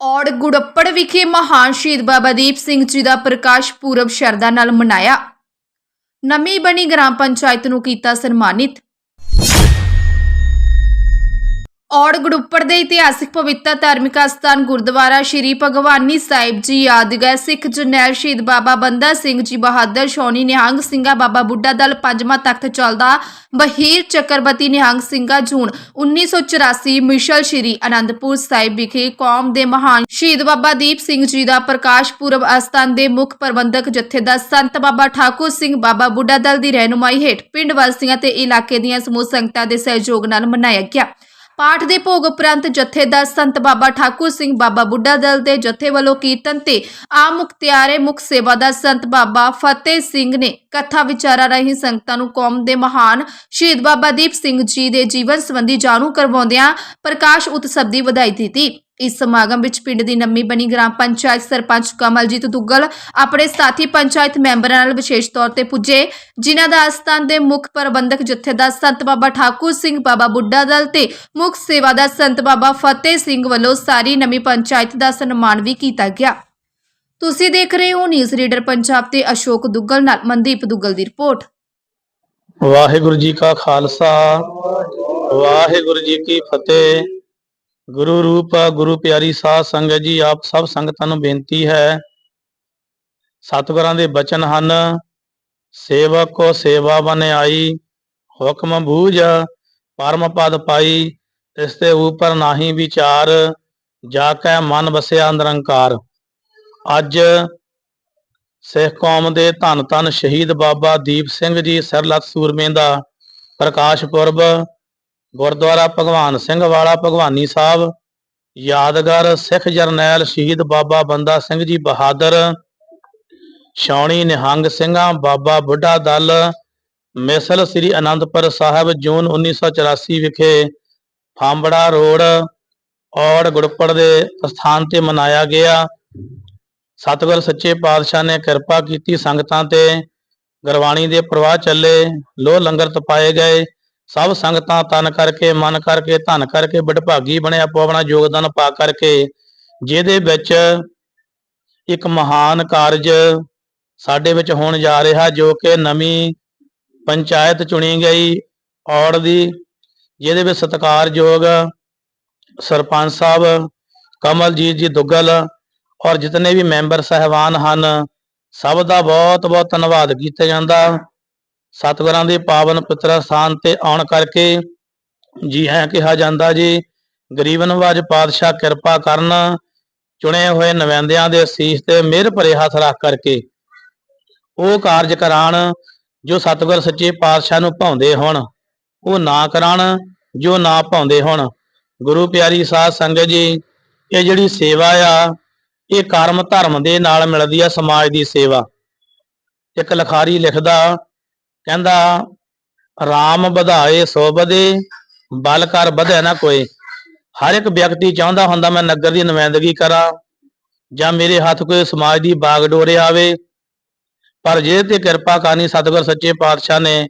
ਔੜ ਗੁੜੱਪੜ ਵਿਖੇ ਮਹਾਨ ਸ਼ਹੀਦ ਬਾਬਾ ਦੀਪ ਸਿੰਘ ਜੀ ਦਾ ਪ੍ਰਕਾਸ਼ ਪੁਰਬ ਸ਼ਰਧਾ ਨਾਲ ਮਨਾਇਆ। ਨਵੀਂ ਬਣੀ ਗ੍ਰਾਮ ਪੰਚਾਇਤ ਨੂੰ ਕੀਤਾ ਸਨਮਾਨਿਤ। ਔੜ ਗੁੜੱਪੜ ਦੇ ਇਤਿਹਾਸਿਕ ਪਵਿੱਤਰ ਧਾਰਮਿਕ ਸਥਾਨ ਗੁਰਦੁਆਰਾ ਸ਼੍ਰੀ ਭਗਵਾਨੀ ਸਾਹਿਬ ਜੀ ਯਾਦਗਾਰ ਸਿੱਖ ਜਰਨੈਲ ਸ਼ਹੀਦ ਬਾਬਾ ਬੰਦਾ ਸਿੰਘ ਜੀ ਬਹਾਦਰ ਸ਼ੌਨੀ ਨਿਹੰਗ ਸਿੰਘਾ ਬਾਬਾ ਬੁੱਢਾ ਦਲ ਪੰਜਵਾਂ ਤਖਤ ਚੱਲਦਾ ਬਹੀਰ ਚੱਕਰਬਤੀ ਨਿਹੰਗ ਸਿੰਘਾ ਜੂਨ 1984 ਮਿਸ਼ਲ ਸ਼੍ਰੀ ਅਨੰਦਪੁਰ ਸਾਹਿਬ ਵਿਖੇ ਕੌਮ ਦੇ ਮਹਾਨ ਸ਼ਹੀਦ ਬਾਬਾ ਦੀਪ ਸਿੰਘ ਜੀ ਦਾ ਪ੍ਰਕਾਸ਼ ਪੁਰਬ ਅਸਥਾਨ ਦੇ ਮੁੱਖ ਪ੍ਰਬੰਧਕ ਜਥੇਦਾਰ ਸੰਤ ਬਾਬਾ ਠਾਕੁਰ ਸਿੰਘ ਬਾਬਾ ਬੁੱਢਾ ਦਲ ਦੀ ਰਹਿਨੁਮਾਈ ਹੇਠ ਪਿੰਡ ਵਾਸੀਆਂ ਤੇ ਇਲਾਕੇ ਦੀਆਂ ਸਮੂਹ ਸੰਗਤਾਂ ਦੇ ਸਹਿਯੋਗ ਨਾਲ ਮਨਾਇਆ ਗਿਆ। ਪਾਠ ਦੇ ਭੋਗ ਉਪਰੰਤ ਜਥੇਦਾਰ ਸੰਤ ਬਾਬਾ ਠਾਕੁਰ ਸਿੰਘ ਬਾਬਾ ਬੁੱਢਾ ਦਲ ਦੇ ਜਥੇ ਵੱਲੋਂ ਕੀਰਤਨ ਤੇ ਆਮ ਮੁਖਤਿਆਰੇ ਮੁਖ ਸੇਵਾਦਾਰ ਸੰਤ ਬਾਬਾ ਫਤਿਹ ਸਿੰਘ ਨੇ ਕਥਾ ਵਿਚਾਰਾ ਰਾਹੀਂ ਸੰਗਤਾਂ ਨੂੰ ਕੌਮ ਦੇ ਮਹਾਨ ਸ਼ਹੀਦ ਬਾਬਾ ਦੀਪ ਸਿੰਘ ਜੀ ਦੇ ਜੀਵਨ ਸੰਬੰਧੀ ਜਾਣੂ ਕਰਵਾਉਂਦਿਆਂ ਪ੍ਰਕਾਸ਼ ਉਤਸਵ ਦੀ ਵਧਾਈ ਦਿੱਤੀ। ਇਸ ਸਮਾਗਮ ਵਿੱਚ ਪਿੰਡ ਦੀ ਨਵੀਂ ਬਣੀ ਗ੍ਰਾਮ ਪੰਚਾਇਤ ਸਰਪੰਚ ਕਮਲਜੀਤ ਦੁੱਗਲ ਆਪਣੇ ਸਾਥੀ ਪੰਚਾਇਤ ਮੈਂਬਰਾਂ ਨਾਲ ਵਿਸ਼ੇਸ਼ ਤੌਰ ਤੇ ਪੁੱਜੇ, ਜਿਨ੍ਹਾਂ ਦਾ ਅਸਥਾਨ ਦੇ ਮੁੱਖ ਪ੍ਰਬੰਧਕ ਜਥੇਦਾਰ ਸੰਤ ਬਾਬਾ ਠਾਕੁਰ ਸਿੰਘ, ਬਾਬਾ ਬੁੱਢਾ ਦਲ ਤੇ ਮੁੱਖ ਸੇਵਾਦਾਰ ਸੰਤ ਬਾਬਾ ਫਤਿਹ ਸਿੰਘ ਵੱਲੋਂ ਸਾਰੀ ਨਵੀਂ ਪੰਚਾਇਤ ਦਾ ਸਨਮਾਨ ਵੀ ਕੀਤਾ ਗਿਆ। ਤੁਸੀਂ ਦੇਖ ਰਹੇ ਹੋ ਨਿਊਜ਼ ਰੀਡਰ ਪੰਜਾਬ ਤੇ ਅਸ਼ੋਕ ਦੁੱਗਲ ਨਾਲ ਮਨਦੀਪ ਦੁੱਗਲ ਦੀ ਰਿਪੋਰਟ। ਵਾਹਿਗੁਰੂ ਜੀ ਕਾ ਖਾਲਸਾ, ਵਾਹਿਗੁਰੂ ਜੀ ਕੀ ਫਤਿਹ। ਗੁਰੂ ਰੂਪ, ਗੁਰੂ ਪਿਆਰੀ ਸਾਧ ਸੰਗਤ ਜੀ, ਆਪ ਸਭ ਸੰਗਤਾਂ ਨੂੰ ਬੇਨਤੀ ਹੈ। ਸਤਿਗੁਰਾਂ ਦੇ ਬਚਨ ਹਨ, ਸੇਵਕ ਕੋ ਸੇਵਾ ਬਨ ਆਈ, ਹੁਕਮ ਬੂਝ ਪਰਮ ਪਦ ਪਾਈ, ਇਸ ਤੇ ਉਪਰ ਨਾਹੀ ਵਿਚਾਰ, ਜਾ ਕੈ ਮਨ ਵਸਿਆ ਨਿਰੰਕਾਰ। ਅੱਜ ਸਿੱਖ ਕੌਮ ਦੇ ਧੰਨ ਧੰਨ ਸ਼ਹੀਦ ਬਾਬਾ ਦੀਪ ਸਿੰਘ ਜੀ ਸਰਲਤ ਸੂਰਮੇ ਦਾ ਪ੍ਰਕਾਸ਼ ਪੁਰਬ ਗੁਰਦੁਆਰਾ ਭਗਵਾਨ ਸਿੰਘ ਵਾਲਾ ਭਗਵਾਨੀ ਸਾਹਿਬ, ਯਾਦਗਾਰ ਸਿੱਖ ਜਰਨੈਲ ਸ਼ਹੀਦ ਬਾਬਾ ਬੰਦਾ ਸਿੰਘ ਜੀ ਬਹਾਦਰ ਸ਼ੌਣੀ ਨਿਹੰਗ ਸਿੰਘਾਂ ਬਾਬਾ ਬੁੱਢਾ ਦਲ, ਮਿਸਲ ਸ੍ਰੀ ਅਨੰਦਪੁਰ ਸਾਹਿਬ, ਜੂਨ 1984 ਵਿਖੇ ਫਾਂਬੜਾ ਰੋਡ, ਔੜ ਗੁੜਪੜ ਦੇ ਸਥਾਨ ਤੇ ਮਨਾਇਆ ਗਿਆ। ਸਤਿਗੁਰ ਸੱਚੇ ਪਾਤਸ਼ਾਹ ਨੇ ਕਿਰਪਾ ਕੀਤੀ ਸੰਗਤਾਂ ਤੇ, ਗੁਰਬਾਣੀ ਦੇ ਪ੍ਰਵਾਹ ਚੱਲੇ, ਲੋਹ ਲੰਗਰ ਤਪਾਏ ਗਏ। ਸਭ ਸੰਗਤਾਂ ਤਨ ਕਰਕੇ, ਮਨ ਕਰਕੇ, ਧਨ ਕਰਕੇ ਵਡਭਾਗੀ ਬਣੇ ਆਪੋ ਆਪਣਾ ਯੋਗਦਾਨ ਪਾ ਕਰਕੇ, ਜਿਹਦੇ ਵਿੱਚ ਇੱਕ ਮਹਾਨ ਕਾਰਜ ਸਾਡੇ ਵਿੱਚ ਹੋਣ ਜਾ ਰਿਹਾ, ਜੋ ਕਿ ਨਵੀਂ ਪੰਚਾਇਤ ਚੁਣੀ ਗਈ ਔੜ ਦੀ, ਜਿਹਦੇ ਵਿੱਚ ਸਤਿਕਾਰਯੋਗ ਸਰਪੰਚ ਸਾਹਿਬ ਕਮਲਜੀਤ ਜੀ ਦੁੱਗਲ ਔਰ ਜਿਤਨੇ ਵੀ ਮੈਂਬਰ ਸਹਿਬਾਨ ਹਨ, ਸਭ ਦਾ ਬਹੁਤ ਬਹੁਤ ਧੰਨਵਾਦ ਕੀਤਾ ਜਾਂਦਾ। ਸਤਿਗੁਰਾਂ ਦੇ ਪਾਵਨ ਪਿਤਰ ਸਥਾਨ ਤੇ ਆਉਣ ਕਰਕੇ ਜੀ ਹੈ ਕਿਹਾ ਜਾਂਦਾ ਜੀ ਗਰੀਬ ਨਵਾਜ ਪਾਤਸ਼ਾਹ ਕਿਰਪਾ ਕਰਨ, ਚੁਣੇ ਹੋਏ ਨਵਿੰਦਿਆਂ ਦੇ ਸੀਸ ਤੇ ਮਿਹਰ ਭਰੇ ਹੱਥ ਰੱਖ ਕਰਕੇ ਉਹ ਕਾਰਜ ਕਰਾਣ, ਜੋ ਸਤਿਗੁਰ ਸੱਚੇ ਪਾਤਸ਼ਾਹ ਨੂੰ ਭਾਉਂਦੇ ਹੋਣ, ਉਹ ਨਾ ਕਰਾਣ, ਜੋ ਨਾ ਭਾਉਂਦੇ ਹੋਣ। ਗੁਰੂ ਪਿਆਰੀ ਸਾਧ ਸੰਗਤ ਜੀ, ਇਹ ਜਿਹੜੀ ਸੇਵਾ ਆ, ਇਹ ਕਰਮ ਧਰਮ ਦੇ ਨਾਲ ਮਿਲਦੀ ਆ ਸਮਾਜ ਦੀ ਸੇਵਾ। ਇੱਕ ਲਖਾਰੀ ਲਿਖਦਾ ਕਹਿੰਦਾ RAM ਵਧਾਏ ਸੋ ਵਧੇ, ਬਲ ਕਰ ਵਧੇ ਨਾ ਕੋਈ ਹਰ ਇੱਕ ਵਿਅਕਤੀ ਚਾਹੁੰਦਾ ਹੁੰਦਾ, ਮੈਂ ਨਗਰ ਦੀ ਨੁਮਾਇੰਦਗੀ ਕਰਾਂ ਜਾਂ ਮੇਰੇ ਹੱਥ ਕੋਈ ਸਮਾਜ ਦੀ ਬਾਗ ਡੋਰੇ ਆਵੇ। ਪਰ ਜਿਹਦੇ ਤੇ ਕਿਰਪਾ ਕਰਨੀ ਸਤਿਗੁਰ ਸੱਚੇ ਪਾਤਸ਼ਾਹ ਨੇ,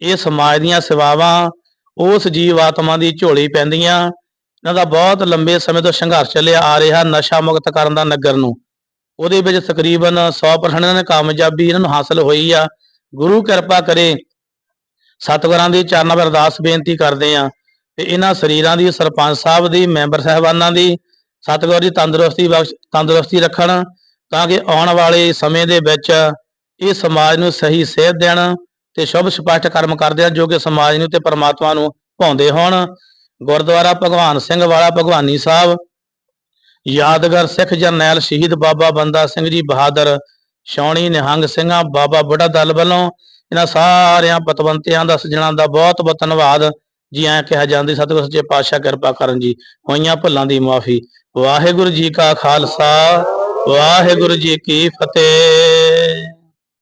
ਇਹ ਸਮਾਜ ਦੀਆਂ ਸੇਵਾਵਾਂ, ਉਸ ਜੀਵ ਆਤਮਾ ਦੀ ਝੋਲੀ ਪੈਂਦੀਆਂ। ਇਹਨਾਂ ਦਾ ਬਹੁਤ ਲੰਬੇ ਸਮੇਂ ਤੋਂ ਸੰਘਰਸ਼ ਚੱਲਿਆ ਆ ਰਿਹਾ ਨਸ਼ਾ ਮੁਕਤ ਕਰਨ ਦਾ ਨਗਰ ਨੂੰ। ਉਹਦੇ ਵਿੱਚ ਤਕਰੀਬਨ 100% ਇਹਨਾਂ ਨੇ ਕਾਮਯਾਬੀ ਇਹਨਾਂ ਨੂੰ ਹਾਸਲ ਹੋਈ ਆ। ਗੁਰੂ ਕਿਰਪਾ ਕਰੇ। ਸਤਿਗੁਰਾਂ ਦੀ ਚਰਨਾਂ 'ਤੇ ਅਰਦਾਸ ਬੇਨਤੀ ਕਰਦੇ ਆ ਤੇ ਇਹਨਾਂ ਸਰੀਰਾਂ ਦੀ, ਸਰਪੰਚ ਸਾਹਿਬ ਦੀ, ਮੈਂਬਰ ਸਹਿਬਾਨਾਂ ਦੀ, ਸਤਿਗੁਰ ਦੀ ਤੰਦਰੁਸਤੀ ਬਖਸ਼, ਤੰਦਰੁਸਤੀ ਰੱਖਣ ਤਾਂ ਕਿ ਆਉਣ ਵਾਲੇ ਸਮੇਂ ਦੇ ਵਿੱਚ ਇਹ ਸਮਾਜ ਨੂੰ ਸਹੀ ਸੇਧ ਦੇਣ ਤੇ ਸ਼ੁਭ ਸਪਸ਼ਟ ਕਰਮ ਕਰਦੇ ਆ ਜੋ ਕਿ ਸਮਾਜ ਨੂੰ ਤੇ ਪਰਮਾਤਮਾ ਨੂੰ ਭਾਉਂਦੇ ਹੋਣ। ਗੁਰਦੁਆਰਾ ਭਗਵਾਨ ਸਿੰਘ ਵਾਲਾ ਭਗਵਾਨੀ ਸਾਹਿਬ, ਯਾਦਗਾਰ ਸਿੱਖ ਜਰਨੈਲ ਸ਼ਹੀਦ ਬਾਬਾ ਬੰਦਾ ਸਿੰਘ ਜੀ ਬਹਾਦਰ ਸ਼ੌਣੀ ਨਿਹੰਗ ਸਿੰਘਾਂ, ਬਾਬਾ ਬੁੱਢਾ ਦਲ ਵੱਲੋਂ ਇਹਨਾਂ ਸਾਰਿਆਂ ਪਤਵੰਤਿਆਂ ਦਾ ਸੱਜਣਾ ਦਾ ਬਹੁਤ ਬਹੁਤ ਧੰਨਵਾਦ ਜੀ, ਐਂ ਕਿਹਾ ਜਾਂਦੀ ਸਤਿਗੁਰ ਸੱਚੇ ਪਾਤਸ਼ਾਹ ਕਿਰਪਾ ਕਰਨ ਜੀ, ਹੋਈਆਂ ਭੁੱਲਾਂ ਦੀ ਮਾਫੀ। ਵਾਹਿਗੁਰੂ ਜੀ ਕਾ ਖਾਲਸਾ, ਵਾਹਿਗੁਰੂ ਜੀ ਕੀ ਫਤਿਹ।